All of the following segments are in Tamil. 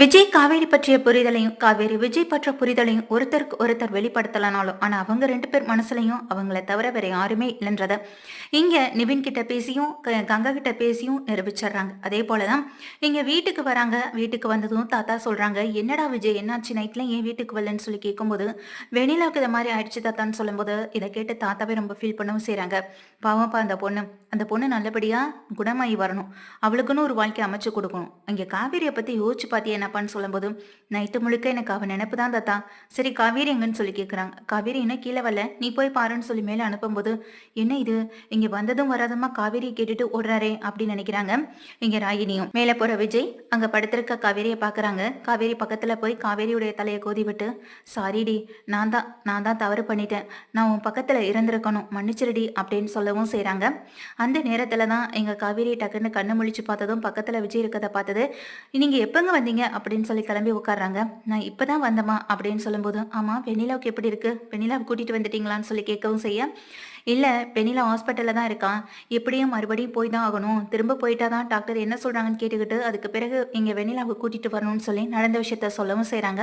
விஜய் காவேரி பற்றிய புரிதலையும் காவேரி விஜய் பற்ற புரிதலையும் ஒருத்தருக்கு ஒருத்தர் வெளிப்படுத்தலனாலும் ஆனா அவங்க ரெண்டு பேர் மனசுலையும் அவங்கள தவிர வேற யாருமே இல்லைன்றத இங்க நிவின் கிட்ட பேசியும் க- கங்கா கிட்ட பேசியும் நிரூபிச்சிடுறாங்க. அதே போலதான் இங்க வீட்டுக்கு வராங்க வீட்டுக்கு வந்ததும் தாத்தா சொல்றாங்க என்னடா விஜய் என்னாச்சு? நைட்ல ஏன் வீட்டுக்கு வரலன்னு சொல்லி கேட்கும்போது வெண்ணிலாவுக்கு இதை மாதிரி ஆயிடுச்சு தாத்தான்னு சொல்லும்போது இதை கேட்டு தாத்தாவே ரொம்ப ஃபீல் பண்ணவும் செய்யறாங்க பாவம்ப்பா அந்த பொண்ணு அந்த பொண்ணு நல்லபடியா குணமாயி வரணும். அவளுக்குன்னு ஒரு வாழ்க்கை அமைச்சு கொடுக்கணும். இங்க காவேரியை பத்தி யோசிச்சு பார்த்தியா என்னப்பான்னு சொல்லும்போது நைட்டு முழுக்க எனக்கு அவன் நினைப்பு தான் தாத்தா. சரி காவேரி எங்கன்னு சொல்லி கேட்குறாங்க காவேரி இன்னும் கீழே வரல? நீ போய் பாருன்னு சொல்லி மேலே அனுப்பும்போது என்ன இது? இங்கே வந்ததும் வராதமா காவேரியை கேட்டுட்டு ஓடுறாரே அப்படின்னு நினைக்கிறாங்க இங்க ராகினியும். மேலே போற விஜய் அங்க படுத்திருக்க காவேரியை பார்க்கறாங்க காவேரி பக்கத்தில் போய் காவேரியுடைய தலையை கோதி விட்டு சாரிடி நான் தான் நான் தான் தவறு பண்ணிட்டேன். நான் உன் பக்கத்தில் இருந்திருக்கணும். மன்னிச்சிருடி அப்படின்னு சொல்லவும் செய்கிறாங்க அந்த நேரத்தில் தான் எங்க காவேரி டக்குன்னு கண்ணு முழிச்சு பார்த்ததும் பக்கத்தில் விஜய் இருக்கிறத பார்த்தது நீங்கள் எப்பங்க வந்தீங்க? அப்படின்னு சொல்லி கிளம்பி உட்கார்றாங்க. நான் இப்பதான் வந்தமா அப்படின்னு சொல்லும்போது ஆமா வெண்ணிலாவுக்கு எப்படி இருக்கு? வெண்ணிலாவை கூட்டிட்டு வந்துட்டீங்களான்னு சொல்லி கேட்கவும் செய்ய இல்ல வெண்ணிலா ஹாஸ்பிட்டல்ல தான் இருக்கான். எப்படியும் மறுபடியும் போய் தான் ஆகணும். திரும்ப போயிட்டா தான் டாக்டர் என்ன சொல்றாங்கன்னு கேட்டுக்கிட்டு அதுக்கு பிறகு இங்க வெண்ணிலாவை கூட்டிட்டு வரணும்னு சொல்லி நடந்த விஷயத்த சொல்லவும் செய்கிறாங்க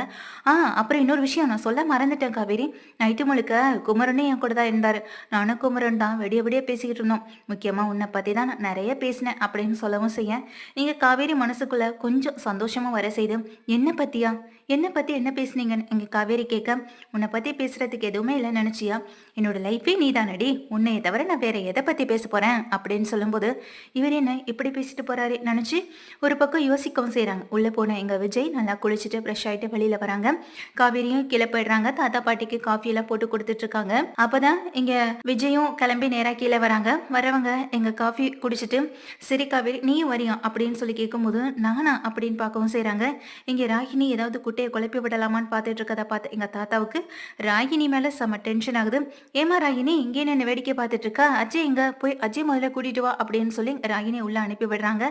ஆ அப்புறம் இன்னொரு விஷயம் நான் சொல்ல மறந்துட்டேன் காவேரி. நைட்டு முழுக்க குமரனே என் கூட தான் இருந்தாரு. நானும் குமரன் தான் விடிய வெடிய பேசிக்கிட்டு இருந்தோம். முக்கியமா உன்னை பத்தி தான் நான் நிறைய பேசினேன் அப்படின்னு சொல்லவும் செய்ய. நீங்க காவேரி மனசுக்குள்ள கொஞ்சம் சந்தோஷமா வர செய்து என்ன பத்தியா? என்ன பத்தி என்ன பேசுனீங்கன்னு எங்க காவேரி கேட்க உன்னை பத்தி பேசுறதுக்கு எதுவுமே இல்லை நினைச்சியா? என்னோட லைஃபே நீ தானடி உன்னைய தவிர நான் வேற எதை பத்தி பேச போறேன் அப்படின்னு சொல்லும்போது இவர் என்ன இப்படி பேசிட்டு போறாரு நினைச்சு ஒரு பக்கம் யோசிக்கவும் செய்கிறாங்க உள்ள போன எங்க விஜய் நல்லா குளிச்சுட்டு ஃப்ரெஷ் ஆயிட்டு வெளியில வராங்க. காவேரியும் கீழே போயிடுறாங்க. தாத்தா பாட்டிக்கு காஃபி எல்லாம் போட்டு கொடுத்துட்டு இருக்காங்க. அப்பதான் இங்க விஜயும் கிளம்பி நேரா கீழே வராங்க. வரவங்க எங்க காஃபி குடிச்சிட்டு சரி காவேரி நீயும் வரியும் அப்படின்னு சொல்லி கேட்கும்போது நானா அப்படின்னு பார்க்கவும் செய்கிறாங்க இங்க ராகினி ஏதாவது குட்டையை குழப்பி விடலாமான்னு பார்த்துட்டு இருக்கதை பார்த்து எங்க தாத்தாவுக்கு ராகினி மேல செம டென்ஷன் ஆகுது. ஏமா ராகினி இங்கே என்ன வேடிக்கை பார்த்துட்டு இருக்கா அஜய் இங்க போய் அஜய் முதல்ல கூட்டிட்டு வா அப்படின்னு சொல்லி ராகினி உள்ள அனுப்பி விடுறாங்க.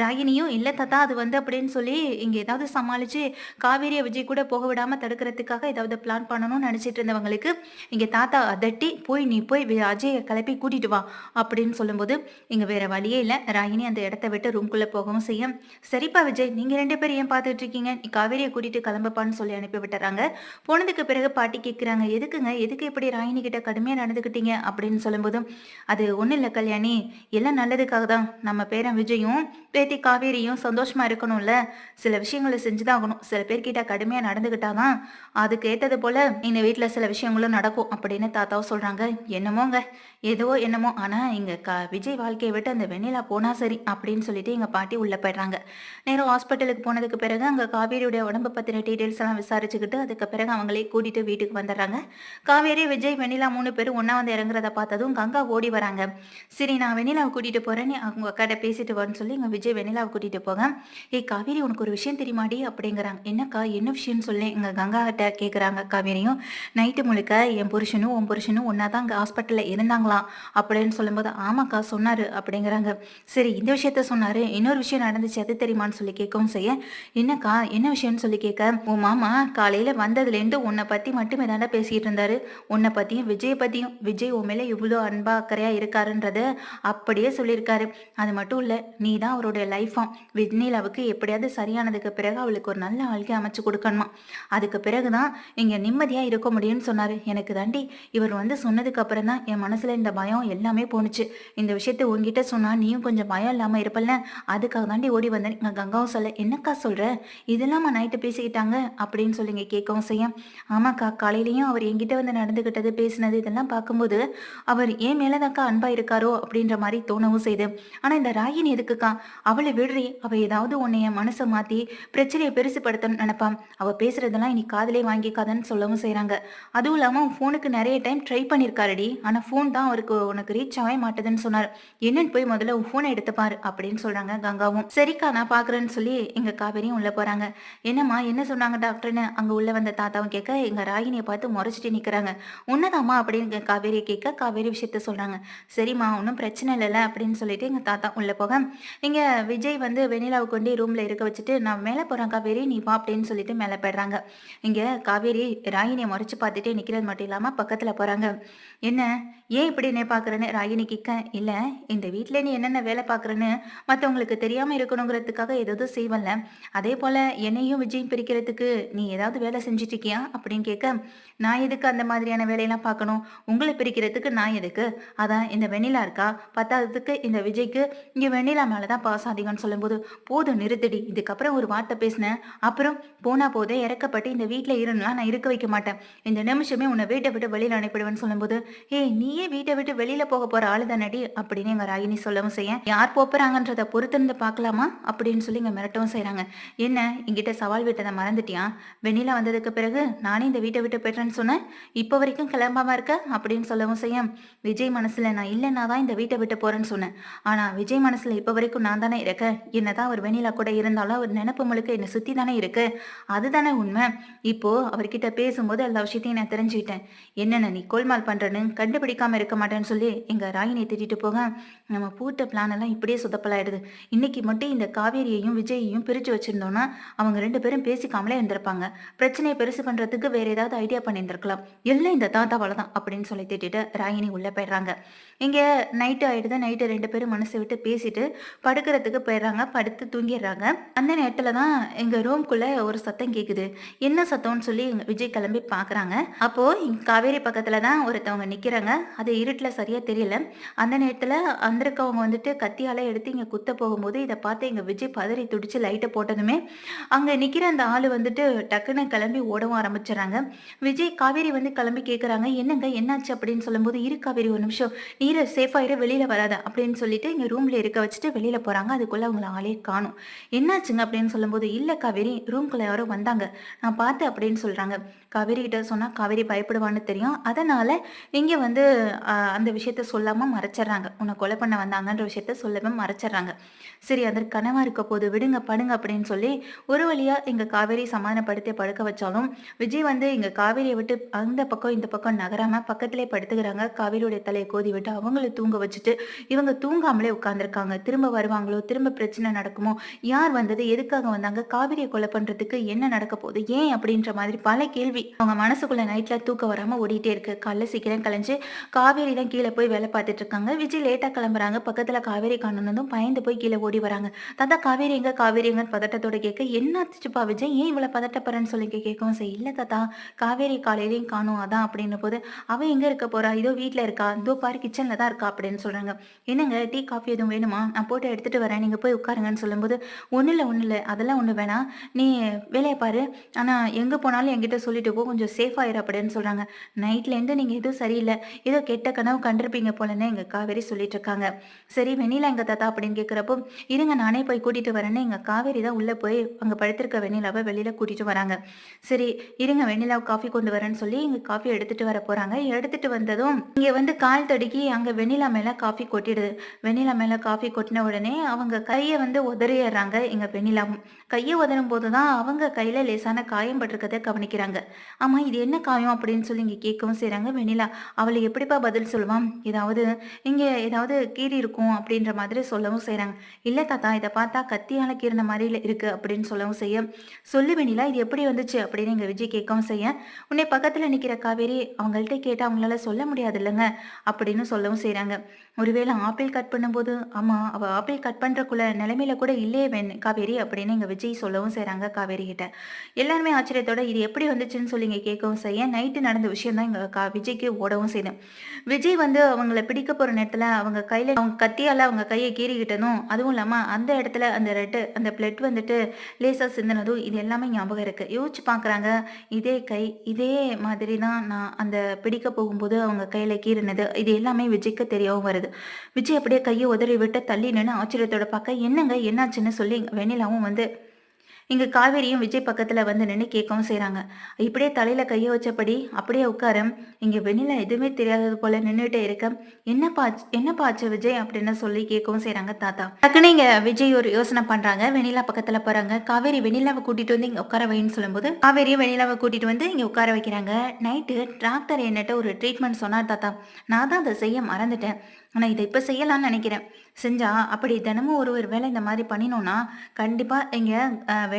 ராகினியும் இல்ல தாத்தா அது வந்து அப்படின்னு சொல்லி இங்க ஏதாவது சமாளிச்சு காவேரிய விஜய் கூட போக விடாம தடுக்கிறதுக்காக ஏதாவது பிளான் பண்ணணும்னு நினைச்சிட்டு இருந்தவங்களுக்கு இங்க தாத்தா அதட்டி போய் நீ போய் அஜயை கிளப்பி கூட்டிட்டு வா அப்படின்னு சொல்லும்போது இங்க வேற வழியே இல்ல. ராகினி அந்த இடத்த விட்டு ரூம்குள்ள போகவும் செய்யும். சரிப்பா விஜய் நீங்க ரெண்டு பேரும் ஏன் பார்த்துட்டு இருக்கீங்க நீ காவேரியை கூட்டிட்டு கிளம்பப்பான்னு சொல்லி அனுப்பி விட்டுறாங்க. போனதுக்கு பிறகு பாட்டி கேட்குறாங்க எதுக்குங்க? எதுக்கு இப்படி ராகினி கிட்ட கடுமையாக நடந்துக்கிட்டீங்க அப்படின்னு சொல்லும்போது அது ஒன்றும் இல்லை கல்யாணி. எல்லாம் நல்லதுக்காக தான் நம்ம பேரன் விஜயும் பேத்தி காவேரியும் சந்தோஷமா இருக்கணும்ல. சில விஷயங்களை செஞ்சுதான் ஆகணும் சில பேர்கிட்ட கடுமையாக நடந்துக்கிட்டாதான் அதுக்கு ஏற்றது போல இந்த வீட்டில் சில விஷயங்களும் நடக்கும் அப்படின்னு தாத்தாவும் சொல்கிறாங்க என்னமோங்க? ஏதோ என்னமோ. ஆனால் இங்கே க விஜய் வாழ்க்கையை விட்டு அந்த வெண்ணிலா போனா சரி அப்படின்னு சொல்லிட்டு எங்கள் பாட்டி உள்ளே போயிடுறாங்க. நேரம் ஹாஸ்பிட்டலுக்கு போனதுக்கு பிறகு அங்கே காவேரியுடைய உடம்பு பற்றின டீட்டெயில்ஸ் எல்லாம் விசாரிச்சுக்கிட்டு அதுக்கு பிறகு அவங்களே கூட்டிட்டு வீட்டுக்கு வந்துடுறாங்க. காவேரி விஜய் வெண்ணிலா மூணு பேரும் ஒன்றா வந்து இறங்குறத பார்த்ததும் கங்கா ஓடி வராங்க. சரி நான் வெண்ணிலாவை கூட்டிட்டு போறேன். நீ அவங்க அக்காட்ட பேசிட்டு வரேன்னு சொல்லி இங்கே விஜய் வெண்ணிலாவை கூட்டிட்டு போக ஏய் காவேரி உனக்கு ஒரு விஷயம் தெரியுமாடி? அப்படிங்கிறாங்க. என்னக்கா என்ன விஷயம்னு சொல்லி? எங்கள் கங்கா கிட்ட கேட்குறாங்க காவேரியும். நைட்டு முழுக்க என் புருஷனும் உன் புருஷனும் ஒன்றா தான் அங்கே ஹாஸ்பிட்டலில் இருந்தாங்களாம் அப்படின்னு சொல்லும்போது ஆமாக்கா சொன்னார் அப்படிங்கிறாங்க. சரி இந்த விஷயத்த சொன்னார். இன்னொரு விஷயம் நடந்துச்சு அது தெரியுமான்னு சொல்லி கேட்கவும் செய்ய என்னக்கா என்ன விஷயம்னு சொல்லி கேட்க உன் மாமா காலையில் வந்ததுலேருந்து உன்னை பற்றி மட்டுமே தாண்டா பேசிகிட்டு இருந்தாரு? உன்னை பற்றியும் விஜயை பற்றியும் விஜய் உன் மேலே இவ்வளோ அன்பா அக்கறையாக இருக்காருன்றத அப்படியே சொல்லியிருக்காரு. அது மட்டும் இல்லை நீ தான் அவருடைய லைஃபாம் விண்ணிலாவுக்கு எப்படியாவது சரியானதுக்கு பிறகு அவளுக்கு ஒரு நல்ல வாழ்க்கை அமைச்சு கொடுக்கணுமா? அதுக்கு பிறகு தான் இங்கே நிம்மதியாக இருக்க முடியும்னு சொன்னார். எனக்கு தாண்டி இவர் வந்து சொன்னதுக்கு அப்புறம் தான் என் மனசில் இந்த பயம் எல்லாமே போணுச்சு. இந்த விஷயத்தை உங்ககிட்ட சொன்னால் நீயும் கொஞ்சம் பயம் இல்லாமல் இருப்பல்ல? அதுக்காக தாண்டி ஓடி வந்தேன். நான் கங்காவும் சொல்ல என்னக்கா சொல்கிற இதெல்லாம் நைட்டு பேசிக்கிட்டாங்க? அப்படின்னு சொல்லி இங்கே கேட்கவும் செய்ய ஆமாக்கா காலையிலையும் அவர் என்கிட்ட வந்து நடந்துக்கிட்டது பேசினது இதெல்லாம் பார்க்கும்போது அவர் ஏன் மேலதாக்கா அன்பா இருக்காரோ? அப்படின்ற மாதிரி தோணவும் செய்யுது ஆனா இந்த ராகினி எதுக்குக்கா? அவளை விடுறி. அவ ஏதாவது உன்னை என் மனசை மாத்தி பிரச்சனையை பெருசுப்படுத்தணும்னு நினைப்பான். அவ பேசுறதெல்லாம் இனி காதலே வாங்கிக்காதன்னு சொல்லவும் செய்கிறாங்க அதுவும் இல்லாம ஃபோனுக்கு நிறைய டைம் ட்ரை பண்ணியிருக்காருடி ஆனா ஃபோன் தான் அவருக்கு உனக்கு ரீச் ஆகவே மாட்டேதுன்னு சொன்னார். என்னன்னு போய் முதல்ல ஃபோனை எடுத்து அப்படின்னு சொல்றாங்க கங்காவும். சரிக்கா நான் பாக்குறேன்னு சொல்லி எங்க காவேரியும் உள்ள போறாங்க. என்னம்மா என்ன சொன்னாங்க டாக்டர்னு? அங்க உள்ள வந்த தாத்தாவும் கேட்க எங்க ராகினியை பார்த்து முறைச்சிட்டு நிக்கிறாங்க. உன்னதாம்மா அப்படின்னு காவேரியை கேட்க காவேரி விஷயத்த சொல்கிறாங்க சரிம்மா ஒன்றும் பிரச்சனை இல்லைல்ல அப்படின்னு சொல்லிட்டு எங்கள் தாத்தா உள்ளே போக. இங்கே விஜய் வந்து வெண்ணிலாவை கொண்டு ரூமில் இருக்க வச்சுட்டு நான் மேலே போகிறேன் காவேரி நீ வா அப்படின்னு சொல்லிட்டு மேலே போயிடுறாங்க. இங்கே காவேரி ராகினியை முறைச்சு பார்த்துட்டே நிற்கிறது மட்டும் இல்லாமல் பக்கத்தில் போகிறாங்க என்ன? ஏன் இப்படி என்ன பார்க்குறேன்னு ராகினி கிக்க இல்லை இந்த வீட்டில் நீ என்னென்ன வேலை பார்க்குறேன்னு மற்றவங்களுக்கு தெரியாமல் இருக்கணுங்கிறதுக்காக ஏதாவது செய்வல்ல. அதே போல் என்னையும் விஜயம் பிரிக்கிறதுக்கு நீ ஏதாவது வேலை செஞ்சுட்டு இருக்கியா? அப்படின்னு கேட்க நான் எதுக்கு அந்த மாதிரியான வேலையெல்லாம் பார்க்கணும்? உங்களை பிரிக்கிறதுக்கு நான் எதுக்கு? அதான் இந்த வெண்ணிலா இருக்கா? பத்தாவதுக்கு இந்த விஜய்க்கு இங்கே வெண்ணிலா மேலே தான் பாஸ் அதிகம்னு சொல்லும்போது போதும் நிறுத்தடி. இதுக்கப்புறம் ஒரு வார்த்தை பேசினேன். அப்புறம் போனா போதே இறக்கப்பட்டு இந்த வீட்டில் இருந்தா நான் இருக்க வைக்க மாட்டேன். இந்த நிமிஷமே உன்னை வீட்டை விட்டு வெளியில் அனுப்பிடுவேன்னு சொல்லும்போது ஏய் நீயே வீட்டை விட்டு வெளியில போக போற ஆளு தானடி அப்படின்னு எங்க ராகினி சொல்லவும் செய்ய யார் போறாங்கன்றத பொறுத்திருந்து பார்க்கலாமா? அப்படின்னு சொல்லி இங்க மிரட்டவும் செய்யறாங்க என்ன? என்கிட்ட சவால் விட்டதை மறந்துட்டியா? வெண்ணிலா வந்ததுக்கு பிறகு நானே இந்த வீட்டை விட்டு போயிட்டேன்னு சொன்னேன். இப்போ வரைக்கும் கிளம்பாம இருக்க? அப்படின்னு சொல்லவும் செய்ய விஜய் மனசுல நான் இல்லைன்னா தான் இந்த வீட்டை விட்டு போறேன்னு சொன்னேன். ஆனா விஜய் மனசுல இப்போ வரைக்கும் நான் தானே இருக்கேன் என்னதான் அவர் வெண்ணிலா கூட இருந்தாலும் அவர் நினப்பு முழுக்க என்னை சுத்தி தானே இருக்கு. அதுதானே உண்மை. இப்போ அவர்கிட்ட பேசும்போது எல்லா விஷயத்தையும் நான் தெரிஞ்சுக்கிட்டேன். என்னென்ன நீ கோல்மால் பண்றேன்னு கண்டுபிடிக்காம இருக்க மாட்டேன்னு சொல்லி எங்கள் ராயினை திட்டிட்டு போக நம்ம பூட்ட பிளான் எல்லாம் இப்படியே சுதப்பலாயிடுது. இன்னைக்கு மட்டும் இந்த காவேரியையும் விஜயையும் பிரித்து வச்சுருந்தோன்னா அவங்க ரெண்டு பேரும் பேசிக்காமலே இருந்திருப்பாங்க. பிரச்சனையை பெருசு பண்ணுறதுக்கு வேற ஏதாவது ஐடியா பண்ணியிருந்திருக்கலாம். எல்லாம் இந்த தாத்தாவால் தான் அப்படின்னு சொல்லி திட்டிட்டு ராயினி உள்ளே போயிடுறாங்க. இங்கே நைட்டு ஆகிடுது நைட்டு ரெண்டு பேரும் மனசை விட்டு பேசிட்டு படுக்கிறதுக்கு போயிடுறாங்க. படுத்து தூங்கிடுறாங்க. அந்த நேரத்தில் தான் எங்கள் ரூம்குள்ளே ஒரு சத்தம் கேட்குது என்ன சத்தம்னு சொல்லி விஜய் கிளம்பி பார்க்குறாங்க அப்போது காவேரி பக்கத்தில் தான் ஒருத்தவங்க நிற்கிறாங்க அது இருட்டில் சரியாக தெரியல. அந்த நேரத்தில் வந்திருக்கவங்க வந்துட்டு கத்தியால் எடுத்து இங்கே குத்த போகும்போது இதை பார்த்து எங்கள் விஜய் பதறி துடிச்சு லைட்டை போட்டதுமே அங்கே நிற்கிற அந்த ஆள் வந்துட்டு டக்குன்னு கிளம்பி ஓடவும் ஆரம்பிச்சிடறாங்க. விஜய் காவேரி வந்து கிளம்பி கேட்குறாங்க என்னங்க என்னாச்சு? அப்படின்னு சொல்லும்போது இரு காவேரி ஒரு நிமிஷம். நீரை சேஃபா இரு வராத. அப்படின்னு சொல்லிட்டு இங்கே ரூமில் இருக்க வச்சுட்டு வெளியில் போகிறாங்க அதுக்குள்ளே அவங்கள ஆளே காணும். என்னாச்சுங்க? அப்படின்னு சொல்லும்போது இல்லை காவேரி ரூம்குள்ள யாரோ வந்தாங்க. நான் பார்த்தேன் அப்படின்னு சொல்கிறாங்க காவேரி கிட்ட சொன்னால் காவேரி பயப்படுவான்னு தெரியும். அதனால் இங்கே வந்து அந்த விஷயத்த சொல்லாம மறைச்சிடுறாங்க உன்னை கொலை பண்ண வந்தாங்கன்ற விஷயத்த சொல்லாமல் மறைச்சிடுறாங்க சரி அதற்கு கனவாக இருக்க போது விடுங்க படுங்க அப்படின்னு சொல்லி ஒரு வழியா எங்க காவேரி சமாதானப்படுத்தி படுக்க வச்சாலும் விஜய் வந்து எங்கள் காவேரியை விட்டு அந்த பக்கம் இந்த பக்கம் நகராம பக்கத்திலே படுத்துக்கிறாங்க. காவேரியுடைய தலையை கோதி விட்டு அவங்கள தூங்க வச்சுட்டு இவங்க தூங்காமலே உட்காந்துருக்காங்க திரும்ப வருவாங்களோ திரும்ப பிரச்சனை நடக்குமோ யார் வந்தது எதுக்காக வந்தாங்க காவிரியை கொலை பண்றதுக்கு என்ன நடக்க போகுது ஏன் அப்படின்ற மாதிரி பல கேள்வி. அவங்க மனசுக்குள்ள நைட்ல தூக்க வராம ஓடிட்டே இருக்கு. காலைல சீக்கிரம் கலைஞ்சு காவேரி தான் கீழே போய் வேலை பார்த்துட்டு இருக்காங்க. விஜய் லேட்டாக கிளம்புறாங்க. பக்கத்தில் காவேரி காணணும் பயந்து போய் கீழே ஓடி வராங்க. தாத்தா காவேரி எங்க? காவேரி எங்க? பதட்டத்தோட கேட்க என்னாச்சுப்பா விஜய்? ஏன் இவ்வளோ பதட்டப்படுறேன்னு சொல்லி கேட்கவும் சரி இல்லை தாத்தா காவேரி காலையிலையும் காணும். அதான் அப்படின்ன போது அவள் எங்கே இருக்க போறா? இதோ வீட்டில் இருக்கா? இதோ பாரு கிச்சனில் தான் இருக்கா? அப்படின்னு சொல்கிறாங்க என்னங்க டீ காஃபி எதுவும் வேணுமா? நான் போட்டு எடுத்துட்டு வரேன். நீங்கள் போய் உட்காருங்கன்னு சொல்லும்போது ஒன்றும் இல்லை ஒன்றும் இல்லை. அதெல்லாம் ஒன்று வேணாம் நீ வேலையை பாரு. ஆனால் எங்கே போனாலும் என்கிட்ட சொல்லிட்டு போ. கொஞ்சம் சேஃப் ஆயிரு அப்படின்னு சொல்கிறாங்க நைட்லேருந்து நீங்கள் எதுவும் சரியில்லை. ஏதோ கெட்ட கனவு கண்டிருப்பீங்க போலன்னு எங்க காவேரி சொல்லிட்டு இருக்காங்க சரி வெண்ணிலா எங்க தாத்தா அப்படின்னு கேக்குறப்போ இருங்க நானே போய் கூட்டிட்டு வரேன்னு எங்க காவேரி தான் உள்ள போய் அங்க படுத்திருக்க வெண்ணிலாவை வெளியில கூட்டிட்டு வராங்க. சரி இருங்க வெண்ணிலாவை காஃபி கொண்டு வரேன்னு சொல்லி இங்க காஃபி எடுத்துட்டு வர போறாங்க. எடுத்துட்டு வந்ததும் இங்க வந்து கால் தடுக்கி அங்க வெண்ணிலா மேல காஃபி கொட்டிடுது. வெண்ணிலா மேல காஃபி கொட்டின உடனே அவங்க கையை வந்து உதறிடுறாங்க எங்க வெண்ணிலாவும் கையை உதறும் போதுதான் அவங்க கையில லேசான காயம் பட்டிருக்கதை கவனிக்கிறாங்க. ஆமா இது என்ன காயம் அப்படின்னு சொல்லி இங்க கேட்கவும் செய்யறாங்க வெண்ணிலா. அவளை எப்படிப்பா பதில் சொல்லுவான். ஏதாவது இங்கே ஏதாவது கீறி இருக்கும் அப்படின்ற மாதிரி சொல்லவும் செய்கிறாங்க இல்ல தாத்தா இதை பார்த்தா கத்தியால கீறின மாதிரி இருக்கு அப்படின்னு சொல்லவும் செய்ய. சொல்லு வேணிலா இது எப்படி வந்துச்சு அப்படின்னு எங்க விஜய் கேட்கவும் செய்ய. உன்னை பக்கத்துல நிற்கிற காவேரி அவங்கள்ட்ட கேட்டால் அவங்களால சொல்ல முடியாது இல்லைங்க அப்படின்னு சொல்லவும் செய்கிறாங்க ஒருவேளை ஆப்பிள் கட் பண்ணும்போது ஆமாம் அவள் ஆப்பிள் கட் பண்ணுறக்குள்ள நிலைமையில கூட இல்லையே வெண் காவேரி அப்படின்னு எங்கள் விஜய் சொல்லவும் செய்கிறாங்க காவேரி கிட்ட. எல்லாருமே ஆச்சரியத்தோட இது எப்படி வந்துச்சுன்னு சொல்லி இங்கே கேட்கவும் செய்ய. நைட்டு நடந்த விஷயம் தான் எங்கள் கா விஜய்க்கு ஓடவும் செய்தேன் விஜய் வந்து அவங்கள பிடிக்க போற நேரத்துல அவங்க கையில அவங்க கத்தியால அவங்க கையை கீறிக்கிட்டதும் அதுவும் இல்லாம அந்த இடத்துல அந்த ரெட்டு அந்த பிளட் வந்துட்டு லேசா சிந்தினதும் இது எல்லாமே ஞாபகம் இருக்கு. யோசிச்சு பாக்குறாங்க இதே கை இதே மாதிரி தான் நான் அந்த பிடிக்க போகும்போது அவங்க கையில கீறினது. இது எல்லாமே விஜய்க்கு தெரியவும் வருது. விஜய் அப்படியே கையை உதறி விட்டு தள்ளி நின்று ஆச்சரியத்தோட பார்க்க என்னங்க என்னாச்சுன்னு சொல்லி வெண்ணிலாவும் வந்து இங்க காவேரியும் விஜய் பக்கத்துல வந்து நின்று கேட்கவும் செய்கிறாங்க இப்படியே தலையில கையை வச்சபடி அப்படியே உட்கார இங்க வெண்ணிலா எதுவுமே தெரியாதது போல நின்றுட்டே இருக்க என்னப்பா ஆச்சு- என்ன ஆச்சு விஜய்? அப்படின்னு சொல்லி கேட்கவும் செய்கிறாங்க தாத்தா. டக்குன்னு இங்க விஜய் ஒரு யோசனை பண்றாங்க. வெண்ணிலா பக்கத்துல போறாங்க. காவேரி வெண்ணிலாவை கூட்டிட்டு வந்து இங்க உட்கார வைன்னு சொல்லும்போது காவேரியும் வெண்ணிலாவை கூட்டிட்டு வந்து இங்க உட்கார வைக்கிறாங்க. நைட்டு டாக்டர் என்னட்ட ஒரு ட்ரீட்மெண்ட் சொன்னார் தாத்தா. நான் தான் அதை செய்ய மறந்துட்டேன். ஆனால் இதை இப்போ செய்யலாம்னு நினைக்கிறேன். செஞ்சா அப்படி தினமும் ஒரு ஒரு வேளை இந்த மாதிரி பண்ணினோம்னா கண்டிப்பாக இங்கே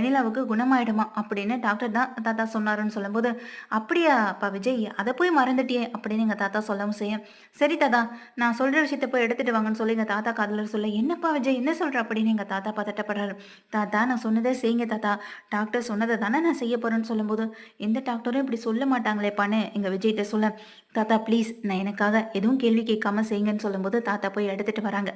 அஹ், குணமாயிடுமா அப்படின்னு டாக்டர் தான் தாத்தா சொன்னாருன்னு சொல்லும்போது அப்படியா அப்பா விஜய் அதை போய் மறந்துட்டியே அப்படின்னு எங்கள் தாத்தா சொல்லவும் செய்யும். சரி தாத்தா நான் சொல்கிற விஷயத்த போய் எடுத்துட்டு வாங்கன்னு சொல்லி எங்கள் தாத்தா காதலர் சொல்ல என்னப்பா விஜய் என்ன சொல்கிற அப்படின்னு எங்கள் தாத்தா பதட்டப்படுறாரு. தாத்தா நான் சொன்னதே செய்யுங்க தாத்தா. டாக்டர் சொன்னதை தானே நான் செய்ய போகிறேன்னு சொல்லும்போது எந்த டாக்டரும் இப்படி சொல்ல மாட்டாங்களேப்பான்னு எங்கள் விஜய்கிட்ட சொல்ல தாத்தா ப்ளீஸ் நான் எனக்காக எதுவும் கேள்வி கேட்காம செய்யுங்கன்னு சொல்லும்போது தாத்தா போய் எடுத்துகிட்டு வராங்க.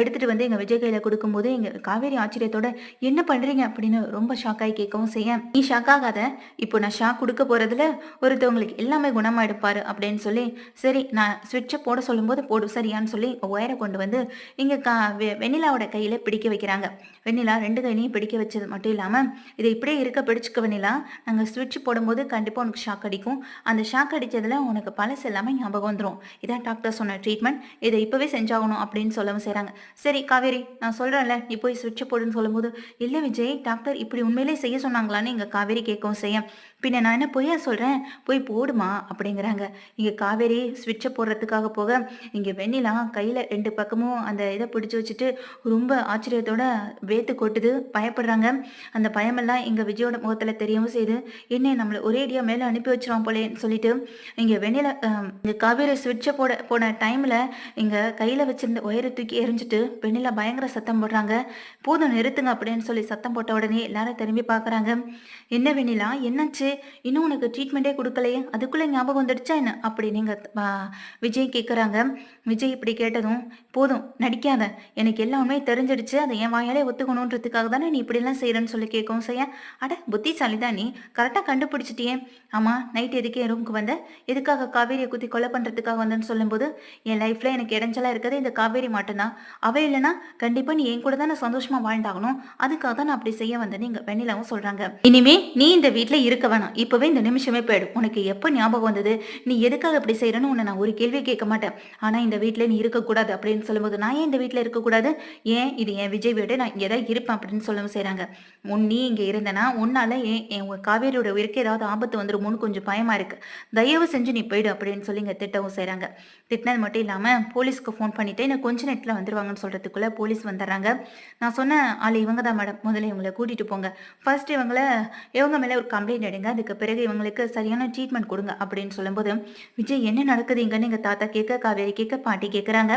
எடுத்துட்டு வந்து எங்கள் விஜய் கையில் கொடுக்கும்போது எங்கள் காவேரி ஆச்சரியத்தோட என்ன பண்ணுறீங்க அப்படின்னு ரொம்ப ஷாக் ஆகி கேட்கவும் செய்ய நீ ஷாக் ஆகாத. இப்போ நான் ஷாக் கொடுக்க போறதுல ஒருத்தவங்களுக்கு எல்லாமே குணமாயிடுப்பாரு அப்படின்னு சொல்லி சரி நான் ஸ்விட்சை போட சொல்லும்போது போடு சரியான்னு சொல்லி ஒயரை கொண்டு வந்து இங்க கா வெ- வெண்ணிலாவோட கையில பிடிக்க வைக்கிறாங்க. வெண்ணிலா ரெண்டு கையிலையும் பிடிக்க வச்சது மட்டும் இல்லாம இதை இப்படியே இருக்க பிடிச்சுக்க வெண்ணிலா. நாங்க ஸ்விட்ச் போடும்போது கண்டிப்பா உனக்கு ஷாக் அடிக்கும். அந்த ஷாக் அடிச்சதுல உனக்கு பழசு எல்லாமே ஞாபகம் வந்துடும் இதான் டாக்டர் சொன்ன ட்ரீட்மெண்ட் இதை இப்பவே செஞ்சாகணும் அப்படின்னு சொல்லவும் செய்றாங்க. சரி காவேரி நான் சொல்றேன்ல நீ போய் ஸ்விட்ச் போடுன்னு சொல்லும்போது இல்ல விஜய் டாக்டர் இப்படி உண்மையிலே செய்ய சொன்னாங்களான்னு எங்கள் காவேரி கேட்கவும் செய்ய பின்ன நான் என்ன பொய்யா சொல்கிறேன் போய் போடுமா? அப்படிங்கிறாங்க. இங்கே காவேரி ஸ்விட்சை போடுறதுக்காக போக இங்கே வெண்ணிலா கையில் ரெண்டு பக்கமும் அந்த இதை பிடிச்சி வச்சுட்டு ரொம்ப ஆச்சரியத்தோட வேத்து கொட்டுது. பயப்படுறாங்க. அந்த பயமெல்லாம் இங்கே விஜயோட முகத்தில் தெரியவும் செய்யுது. என்ன நம்மளை ஒரே அடியாக மேலே அனுப்பி வச்சிருவான் போலேன்னு சொல்லிட்டு இங்கே வெண்ணிலா இங்கே காவேரி ஸ்விட்சை போட போன டைமில் இங்கே கையில் வச்சிருந்த ஒயரை தூக்கி எரிஞ்சிட்டு வெண்ணிலா பயங்கர சத்தம் போடுறாங்க. போதும் நிறுத்துங்க அப்படின்னு சொல்லி சத்தம் போட்ட உடனே எல்லாரும் திரும்பி பார்க்குறாங்க. என்ன வெண்ணிலா? என்னாச்சு? இன்னும் உனக்கு ட்ரீட்மெண்ட்டே கொடுக்கலையே? அதுக்குள்ள ஞாபகம் வந்துடுச்சா என்ன? அப்படி நீங்க விஜய் கேட்குறாங்க விஜய் இப்படி கேட்டதும் போதும் நடிக்காத. எனக்கு எல்லா உண்மையும் தெரிஞ்சிடுச்சு. அதை என் வாயாலே ஒத்துக்கணுன்றதுக்காக தானே நீ இப்படிலாம் செய்கிறேன்னு சொல்லி கேட்கவும் செய்ய. அட புத்திசாலி தான் நீ கரெக்டாக கண்டுபிடிச்சிட்டியே. ஆமாம் நைட் எதுக்கு ரூமுக்கு வந்த? எதுக்காக காவேரியை குத்தி கொலை பண்ணுறதுக்காக வந்தேன்னு சொல்லும்போது என் லைஃப்பில் எனக்கு இடைஞ்சலாக இருக்கிறது இந்த காவேரி மட்டும்தான் அவ இல்லைன்னா கண்டிப்பாக நீ என் கூட தானே சந்தோஷமாக வாழ்ந்தாகணும். அதுக்காக தான் நான் அப்படி செய்ய வந்தேன்னு இங்கே வெண்ணிலாவும் சொல்கிறாங்க இனிமே நீ இந்த வீட்டில் இருக்க வேணாம். இப்போவே இந்த நிமிஷமே போயிடும் உனக்கு எப்போ ஞாபகம் வந்தது? நீ எதுக்காக இப்படி செய்கிறேன்னு உன்னை நான் ஒரு கேள்வி கேட்க மாட்டேன். ஆனால் இந்த வீட்டில் நீ இருக்கக்கூடாது அப்படின்னு சொல்லும்போது நான் ஏன் இந்த வீட்டில் இருக்கக்கூடாது? ஏன்? இது என் விஜய் வீடு. நான் இங்கே தான் இருப்பேன் அப்படின்னு சொல்லவும் செய்கிறாங்க உன் நீ இங்கே இருந்தனா உன்னால ஏன் என் காவேரியோட உயிருக்கு ஏதாவது ஆபத்து வந்துருமோன்னு கொஞ்சம் பயமா இருக்கு. தயவு செஞ்சு நீ போயிடு அப்படின்னு சொல்லி இங்கே திட்டவும் செய்கிறாங்க திட்டினது மட்டும் இல்லாமல் போலீஸ்க்கு ஃபோன் பண்ணிட்டு இன்னும் கொஞ்ச நேரத்தில் வந்துருவாங்கன்னு சொல்கிறதுக்குள்ளே போலீஸ் வந்துடுறாங்க. நான் சொன்ன ஆள் இவங்க தான் மேடம் முதல்ல இவங்களை கூட்டிகிட்டு போங்க. ஃபர்ஸ்ட் இவங்கள இவங்க மேலே ஒரு கம்ப்ளைண்ட் எடுங்க அதுக்கு பிறகு இவங்களுக்கு சரியான ட்ரீட்மெண்ட் கொடுங்க அப்படின்னு சொல்லும்போது விஜய் என்ன நடக்குதுங்கன்னு எங்கள் தாத்தா கேட்க காவேரி கேட்க பாட்டி கேட்குறாங்க.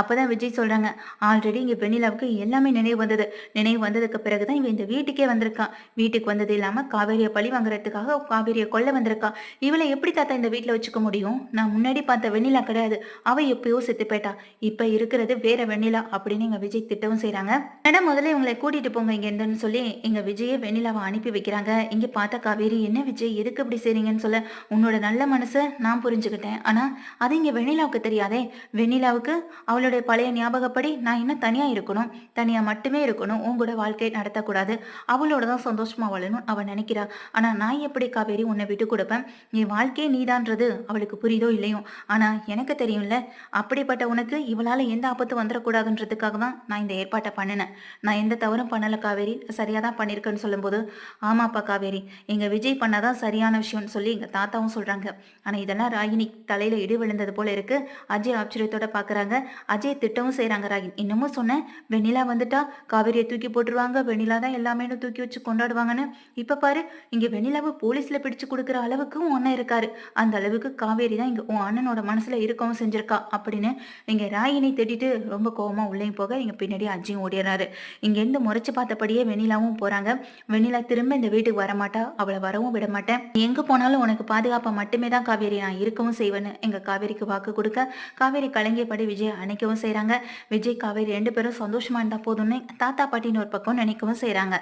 அப்போ தான் விஜய் சொல்கிறாங்க ஆல்ரெடி இங்கே வெண்ணிலாவுக்கு எல்லாமே நினைவு வந்தது. நினைவு வந்ததுக்கு பிறகு தான் இவன் இந்த வீட்டுக்கே வந்திருக்கான். வீட்டுக்கு வந்தது இல்லாமல் காவேரியை பழி வாங்குறதுக்காக காவேரியை கொல்ல வந்திருக்கா இவளை எப்படி தாத்தா இந்த வீட்டில் வச்சுக்க முடியும்? நான் முன்னாடி பார்த்த வெண்ணிலா கிடையாது. அவள் எப்பயோ செத்து போயிட்டா. இப்போ இருக்கிறது வேற வெண்ணிலா அப்படின்னு எங்க விஜய் திட்டவும் செய்றாங்க. மேடம் முதல்ல இவங்களை கூட்டிட்டு போங்க இங்கேருந்துன்னு சொல்லி எங்க விஜயை வெண்ணிலாவை அனுப்பி வைக்கிறாங்க. இங்க பார்த்த காவேரி என்ன என்ன விஜய் எதுக்கு இப்படி செய்றீங்கன்னு சொல்ல உன்னோட நல்ல மனசை நான் புரிஞ்சுக்கிட்டேன். ஆனா அது இங்க வெண்ணிலாவுக்கு தெரியாதே. வெண்ணிலாவுக்கு அவளுடைய பழைய ஞாபகப்படி நான் இன்னும் தனியா இருக்கணும். தனியா மட்டுமே இருக்கணும். உன் கூட வாழ்க்கை நடத்தக்கூடாது. அவளோட தான் சந்தோஷமா வாழணும் அவள் நினைக்கிறா. ஆனா நான் எப்படி காவேரி உன்னை விட்டு கொடுப்பேன்? என் வாழ்க்கையே நீதான்றது அவளுக்கு புரியுதோ இல்லையோ? ஆனா எனக்கு தெரியும்ல அப்படிப்பட்ட உனக்கு இவளால எந்த ஆபத்து வந்துடக்கூடாதுன்றதுக்காக தான் நான் இந்த ஏற்பாட்டை பண்ணினேன். நான் எந்த தவறும் பண்ணல காவேரி. சரியா தான் பண்ணியிருக்கேன்னு சொல்லும்போது ஆமாப்பா காவேரி. எங்க விஜய் பண்ணாதான் சரியான விஷயம்னு சொல்லி எங்க தாத்தாவும் சொல்றாங்க. ஆனா இதெல்லாம் ராகினி தலையில இடி விழுந்தது போல இருக்கு. அஜய் ஆச்சரியத்தோட பாக்குறாங்க. அஜய் திட்டமும் செய்கிறாங்க ராகினி. இன்னமும் சொன்னேன் வெண்ணிலா வந்துட்டா காவேரியை தூக்கி போட்டுருவாங்க. வெண்ணிலா தான் எல்லாமே தூக்கி வச்சு கொண்டாடுவாங்கன்னு. இப்ப பாரு இங்க வெண்ணிலாவை போலீஸ்ல பிடிச்சு கொடுக்குற அளவுக்கு அண்ணன் இருக்காரு. அந்த அளவுக்கு காவேரி தான் இங்க உன் அண்ணனோட மனசுல இருக்கவும் செஞ்சிருக்கா. அப்படின்னு இங்க ராகினி திட்டிட்டு ரொம்ப கோவமா உள்ளேயும் போக இங்க பின்னாடி அஜயும் ஓடிடுறாரு இங்க இருந்து முறைச்சு பார்த்தபடியே வெண்ணிலாவும் போறாங்க. வெண்ணிலா திரும்ப இந்த வீட்டுக்கு வரமாட்டா. அவளை வரவும் விட மாட்டேன் எங்க போனாலும் உனக்கு பாதுகாப்பா மட்டுமே தான் காவேரி நான் இருக்கவும் செய்வேன்னு எங்க காவேரிக்கு வாக்கு கொடுக்க காவேரி கலங்கியபடி விஜய் அணைக்கவும் செய்யறாங்க விஜய் காவேரி ரெண்டு பேரும் சந்தோஷமா இருந்தா போதும்னு தாத்தா பாட்டின்னு ஒரு பக்கம் நினைக்கவும் செய்யறாங்க